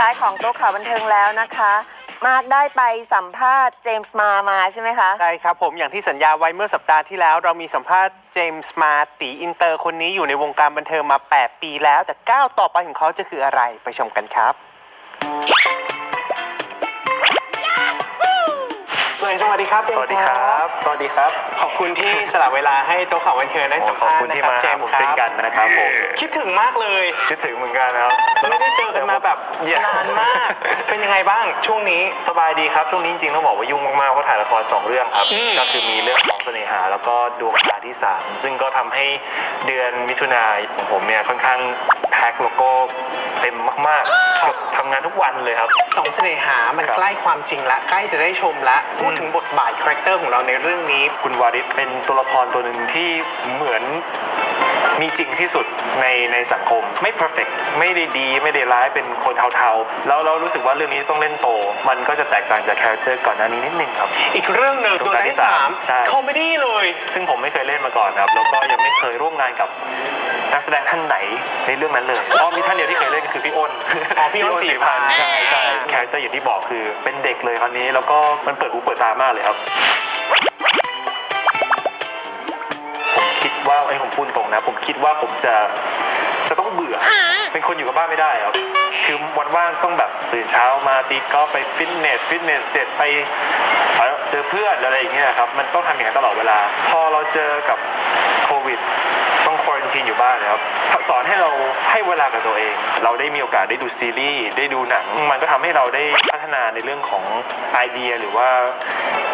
ท้ายของโต๊ะข่าวบันเทิงแล้วนะคะ มาร์กได้ไปสัมภาษณ์เจมส์มามาใช่ไหมคะ ใช่ครับผมอย่างที่สัญญาไว้เมื่อสัปดาห์ที่แล้ว เรามีสัมภาษณ์เจมส์มาตีอินเตอร์คนนี้อยู่ในวงการบันเทิงมา 8 ปีแล้ว แต่ก้าวต่อไปของเขาจะคืออะไรไปชมกันครับ ครับสวัสดีครับ สวัสดีครับ ขอบคุณที่สละเวลาให้โต๊ะข่าวบันเทิงได้สัมขอบภาษคุณณ์นะที่ครับมาเจหามส์ผมครัเช่นบกันนะครับผมคิดถึงมากเลยคิดถึงเหมือนกันนะครับไม่ได้เจอกันมาแบบนานมาก เป็นยังไงบ้างช่วงนี้ สบายดีครับช่วงนี้จริงๆต้องบอกว่ายุ่งมากๆเพราะถ่ายละครสองเรื่องครับอืม ก็คือมีเรื่องของเสน่หา แล้วก็ดวงตาที่สามซึ่งก็ทำให้เดือนมิถุนายนของผมเนี่ยค่อนข้างแพ็คแล้วก็เต็มมากๆเกือบทำงานทุกวันเลยครับ สองเสน่หา มันครับ ใกล้ความจริงละ ใกล้จะได้ชมละ พูดถึงบทบาทคาแรคเตอร์ของเราในเรื่องนี้ คุณวาริศเป็นตัวละครตัวหนึ่งที่เหมือนมีจริงที่สุดในในสังคม ไม่ perfect ไม่ได้ดี ไม่ได้ร้ายเป็นคนเทาๆ แล้วเรารู้สึกว่าเรื่องนี้ต้องเล่นโต มันก็จะแตกต่างจากคาแรคเตอร์ก่อนหน้านี้นิดนึงครับ อีกเรื่องหนึ่งดดววงงตาตาที่ที่สาสามมใช่ คอมเมดี้เลย ซึ่งผมไม่เคยเล่นมาก่อนครับ แล้วก็ยังไม่เคยร่วมงานกับ นักแสดงท่านไหนในเรื่องนั้นเลยอ๋อมีท่านเดียวที่เคยเล่นก็คือพี่อ้นอ๋อพี่อ้นศรีพันธ์ใช่ใช่คาแรคเตอร์อย่างที่บอกคือเป็นเด็กเลยคราวนี้แล้วก็มันเปิดหูเปิดตามากเลยครับผมคิดว่าไอ้ยผมพูดตรงนะ ผมคิดว่าผมจะจะต้องเบื่อ เป็นคนอยู่กับบ้านไม่ได้ครับ คือวันว่างต้องแบบตื่นเช้ามาตีกอล์ฟไปฟิตเนสฟิตเนสเสร็จไปเจอเพื่อนอะไรอย่างเงี้ยครับ มันต้องทำอย่างนั้นตลอดเวลา พอเรา เจอกับโควิดต้องควอรันทีนอยู่บ้านนะครับสอนให้เราให้เวลากับตัวเอง เราได้มีโอกาสได้ดูซีรีส์ได้ดูหนัง มันก็ทำให้เราได้พัฒนาในเรื่องของไอเดียหรือว่า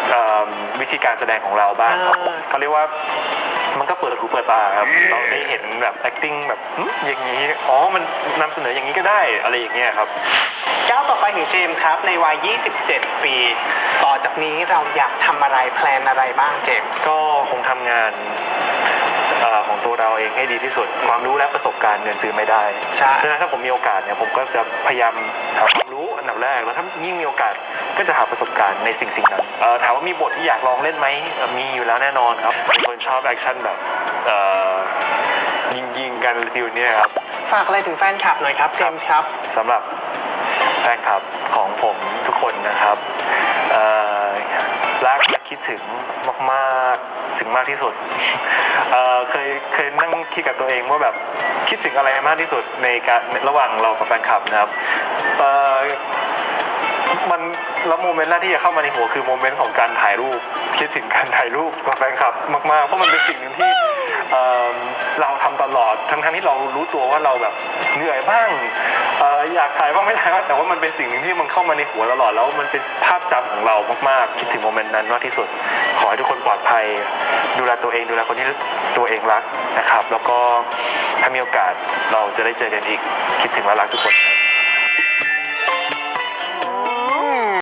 เอิ่มวิธีการแสดงของเราบ้างครับอ่าเขาเรียกว่า มันก็เปิดหูเปิดตาครับ เราได้เห็นแบบ acting แบบหึอย่างนี้ อ๋อ มันนำเสนออย่างนี้ก็ได้อะไรอย่างเงี้ยครับ ก้าวต่อไปของเจมส์ครับในวัย 27 ปี ต่อจากนี้เราอยากทำอะไรแพลนอะไรบ้างเจมส์ ก็คงทำงาน เอ่อของตัวเราเองให้ดีที่สุด ความรู้และประสบการณ์เงินซื้อไม่ได้ใช่เพราะฉะนั้นถ้าผมมีโอกาสเนี่ยผมก็จะพยายามหาความรู้อันดับแรก แล้วถ้ายิ่งมีโอกาสก็จะหาประสบการณ์ในสิ่งสิ่งนั้นเอ่อถามว่ามีบทที่อยากลองเล่นไหมเอ่อมีอยู่แล้วแน่นอนครับเป็นคนชอบแอคชั่นแบบเอ่อยิงยิงๆกันฟิวเนี่ยครับ ฝากอะไรถึงแฟนคลับหน่อยครับเจมส์ครับ สำหรับแฟนคลับของผมทุกคนนะครับเอ่อรักและ คิดถึงมากๆถึงมากที่สุดเอ่อเคยเคยนั่งคิดกับตัวเองว่าแบบคิดถึงอะไรมากที่สุดในการระหว่างเรากับแฟนคลับนะครับเอ่อมันแล้วโมเมนต์แรกที่จะเข้ามาในหัวคือโมเมนต์ของการถ่ายรูป คิดถึงการถ่ายรูปกับแฟนคลับมากๆ เพราะมันเป็นสิ่งหนึ่งที่เเราทำตลอดทั้งๆที่เรารู้ตัวว่าเราแบบเหนื่อยบ้างเอ่อ อยากถ่ายบ้างไม่ถ่ายบ้างแต่ว่ามันเป็นสิ่งหนึ่งที่มันเข้ามาในหัวตลอดแล้วมันเป็นภาพจำของเรามากๆ คิดถึงโมเมนต์นั้นมากที่สุด ขอให้ทุกคนปลอดภัย ดูแลตัวเองดูแลคนที่ตัวเองรักนะครับ แล้วก็ถ้ามีโอกาสเราจะได้เจอกันอีกคิดถึงและรักทุกคนครับ